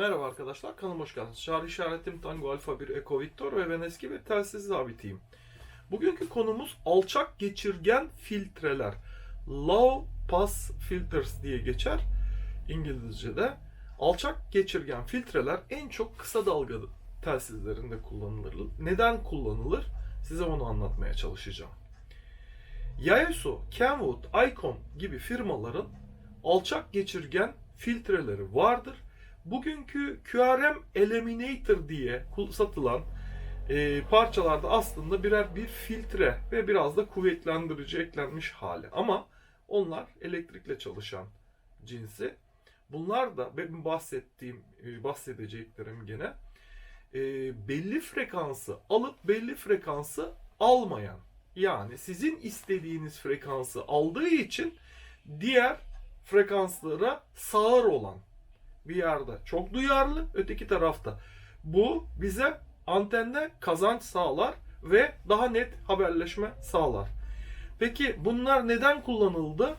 Merhaba arkadaşlar, kanalıma hoş geldiniz. Şarj işaretim Tango Alfa 1 Eko Victor ve ben eski bir telsiz zabitiyim. Bugünkü konumuz alçak geçirgen filtreler. Low Pass Filters diye geçer İngilizce'de. Alçak geçirgen filtreler en çok kısa dalga telsizlerinde kullanılır. Neden kullanılır? Size onu anlatmaya çalışacağım. Yaesu, Kenwood, Icon gibi firmaların alçak geçirgen filtreleri vardır. Bugünkü QRM Eliminator diye satılan e, parçalarda aslında birer bir filtre ve biraz da kuvvetlendirici eklenmiş hali. Ama onlar elektrikle çalışan cinsi. Bunlar da benim bahsettiğim, e, bahsedeceklerim gene e, belli frekansı alıp belli frekansı almayan yani sizin istediğiniz frekansı aldığı için diğer frekanslara sağır olan bir yerde çok duyarlı, öteki tarafta. Bu bize antende kazanç sağlar ve daha net haberleşme sağlar. Peki bunlar neden kullanıldı?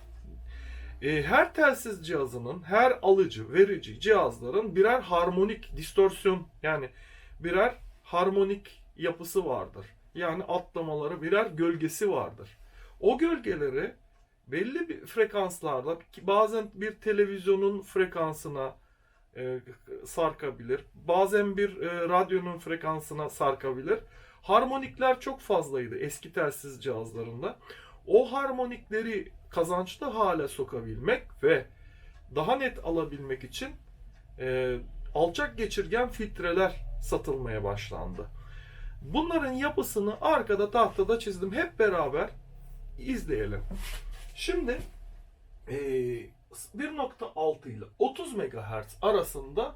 E, her telsiz cihazının, her alıcı, verici cihazların birer harmonik distorsiyon yani birer harmonik yapısı vardır. Yani atlamaları birer gölgesi vardır. O gölgeleri belli bir frekanslarda bazen bir televizyonun frekansına e, sarkabilir. Bazen bir e, radyonun frekansına sarkabilir. Harmonikler çok fazlaydı eski telsiz cihazlarında. O harmonikleri kazançlı hale sokabilmek ve daha net alabilmek için e, alçak geçirgen filtreler satılmaya başlandı. Bunların yapısını arkada tahtada çizdim. Hep beraber izleyelim. Şimdi e, 1.6 ile 30 MHz arasında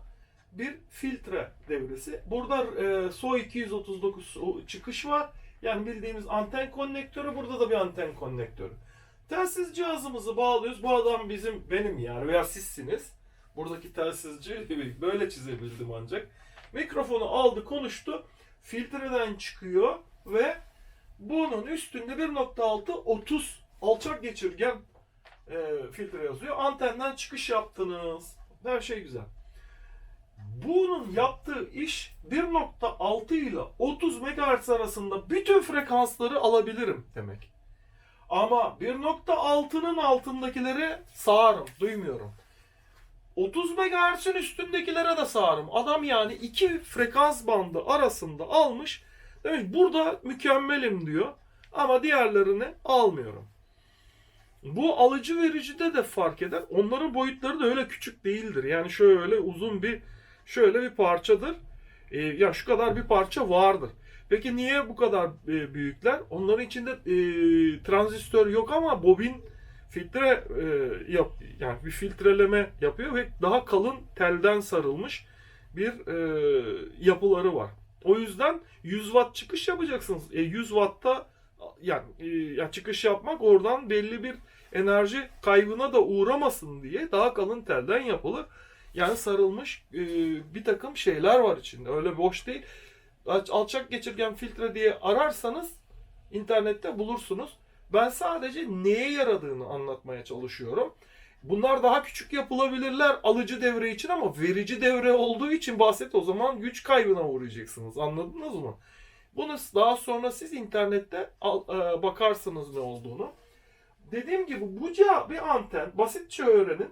bir filtre devresi. Burada e, SO 239 çıkış var. Yani bildiğimiz anten konnektörü. Burada da bir anten konnektörü. Telsiz cihazımızı bağlıyoruz. Bu adam bizim benim yani veya sizsiniz. Buradaki telsizci böyle çizebildim ancak. Mikrofonu aldı konuştu. Filtreden çıkıyor ve bunun üstünde 1.6 30 alçak geçirgen e, filtre yazıyor. Antenden çıkış yaptınız. Her şey güzel. Bunun yaptığı iş 1.6 ile 30 MHz arasında bütün frekansları alabilirim demek. Ama 1.6'nın altındakileri sağırım, duymuyorum. 30 MHz'in üstündekilere de sağırım. Adam yani iki frekans bandı arasında almış. Demiş burada mükemmelim diyor. Ama diğerlerini almıyorum. Bu alıcı vericide de fark eder. Onların boyutları da öyle küçük değildir. Yani şöyle uzun bir şöyle bir parçadır. Ee, ya şu kadar bir parça vardır. Peki niye bu kadar e, büyükler? Onların içinde e, transistör yok ama bobin filtre e, yap yani bir filtreleme yapıyor ve daha kalın telden sarılmış bir e, yapıları var. O yüzden 100 watt çıkış yapacaksınız. E, 100 wattta yani, e, yani çıkış yapmak oradan belli bir enerji kaybına da uğramasın diye daha kalın telden yapılı yani sarılmış e, bir takım şeyler var içinde. Öyle boş değil. Alçak geçirgen filtre diye ararsanız internette bulursunuz. Ben sadece neye yaradığını anlatmaya çalışıyorum. Bunlar daha küçük yapılabilirler alıcı devre için ama verici devre olduğu için bahset o zaman güç kaybına uğrayacaksınız. Anladınız mı? Bunu daha sonra siz internette bakarsınız ne olduğunu. Dediğim gibi bu bir anten basitçe öğrenin.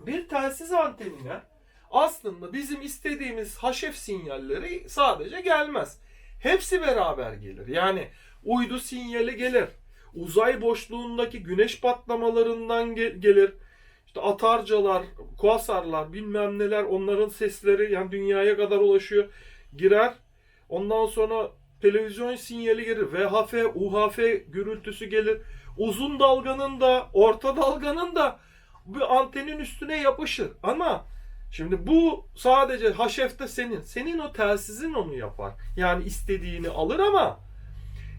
Bir telsiz antenine aslında bizim istediğimiz HF sinyalleri sadece gelmez. Hepsi beraber gelir. Yani uydu sinyali gelir. Uzay boşluğundaki güneş patlamalarından gelir. İşte atarcalar, kuasarlar bilmem neler onların sesleri yani dünyaya kadar ulaşıyor. Girer. Ondan sonra televizyon sinyali gelir. VHF, UHF gürültüsü gelir. Uzun dalganın da, orta dalganın da bir antenin üstüne yapışır. Ama şimdi bu sadece HF'de senin. Senin o telsizin onu yapar. Yani istediğini alır ama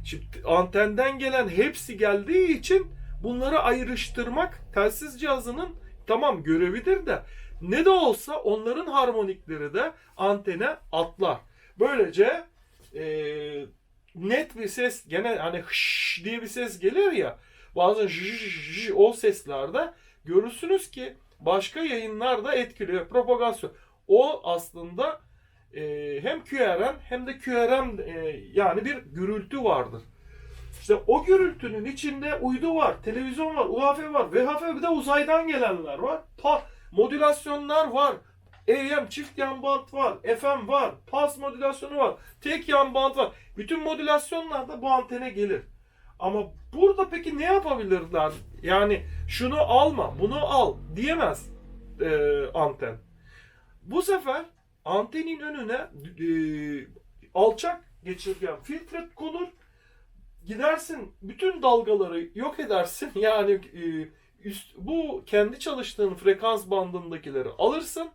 şimdi antenden gelen hepsi geldiği için bunları ayrıştırmak telsiz cihazının tamam görevidir de ne de olsa onların harmonikleri de antene atlar. Böylece e, net bir ses gene hani hış diye bir ses gelir ya bazen o seslerde görürsünüz ki başka yayınlar da etkiliyor. Propagasyon. O aslında e, hem QRM hem de QRM e, yani bir gürültü vardır. İşte o gürültünün içinde uydu var, televizyon var, UHF var, VHF bir de uzaydan gelenler var. Pa modülasyonlar var. AM çift yan bant var, FM var, pas modülasyonu var, tek yan bant var. Bütün modülasyonlar da bu antene gelir. Ama burada peki ne yapabilirler? Yani şunu alma, bunu al diyemez e, anten. Bu sefer antenin önüne e, alçak geçirgen filtre konur. Gidersin bütün dalgaları yok edersin. Yani e, üst, bu kendi çalıştığın frekans bandındakileri alırsın.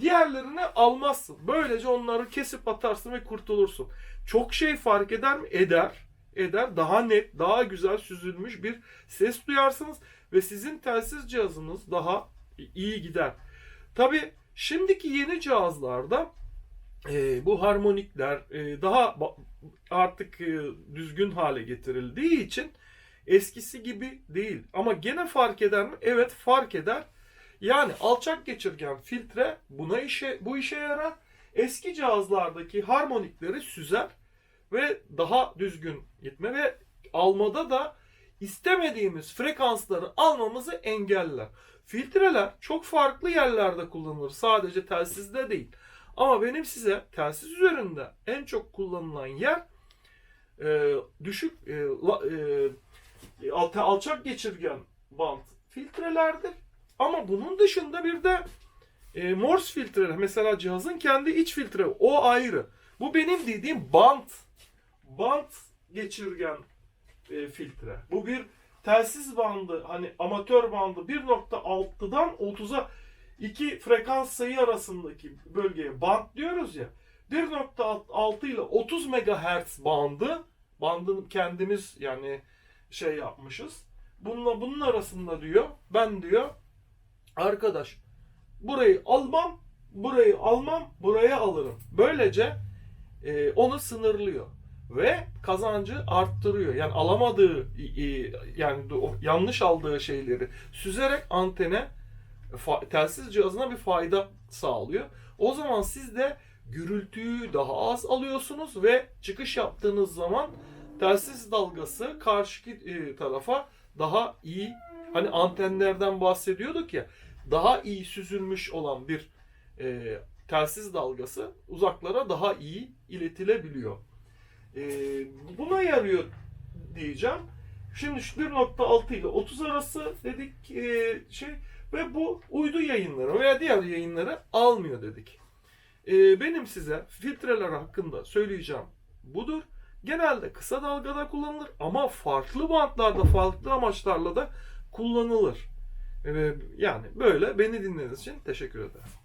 Diğerlerini almazsın. Böylece onları kesip atarsın ve kurtulursun. Çok şey fark eder mi? Eder. Eder. Daha net, daha güzel süzülmüş bir ses duyarsınız ve sizin telsiz cihazınız daha iyi gider. Tabi şimdiki yeni cihazlarda e, bu harmonikler e, daha artık e, düzgün hale getirildiği için eskisi gibi değil. Ama gene fark eder mi? Evet fark eder. Yani alçak geçirgen filtre buna işe bu işe yarar. Eski cihazlardaki harmonikleri süzer ve daha düzgün gitme ve almada da istemediğimiz frekansları almamızı engeller. Filtreler çok farklı yerlerde kullanılır. Sadece telsizde değil. Ama benim size telsiz üzerinde en çok kullanılan yer e, düşük e, e, alçak geçirgen bant filtrelerdir. Ama bunun dışında bir de e, Morse filtreler. Mesela cihazın kendi iç filtre o ayrı. Bu benim dediğim bant bant geçirgen e, filtre. Bu bir telsiz bandı hani amatör bandı 1.6'dan 30'a iki frekans sayı arasındaki bölgeye band diyoruz ya. 1.6 ile 30 MHz bandı bandını kendimiz yani şey yapmışız. Bununla bunun arasında diyor ben diyor arkadaş burayı almam burayı almam buraya alırım. Böylece e, onu sınırlıyor ve kazancı arttırıyor. Yani alamadığı e, yani yanlış aldığı şeyleri süzerek antene fa- telsiz cihazına bir fayda sağlıyor. O zaman siz de gürültüyü daha az alıyorsunuz ve çıkış yaptığınız zaman telsiz dalgası karşı e, tarafa daha iyi hani antenlerden bahsediyorduk ya daha iyi süzülmüş olan bir e, telsiz dalgası uzaklara daha iyi iletilebiliyor. E, buna yarıyor diyeceğim. Şimdi şu 1.6 ile 30 arası dedik e, şey ve bu uydu yayınları veya diğer yayınları almıyor dedik. E, benim size filtreler hakkında söyleyeceğim budur. Genelde kısa dalgada kullanılır ama farklı bantlarda farklı amaçlarla da kullanılır. E, yani böyle beni dinlediğiniz için teşekkür ederim.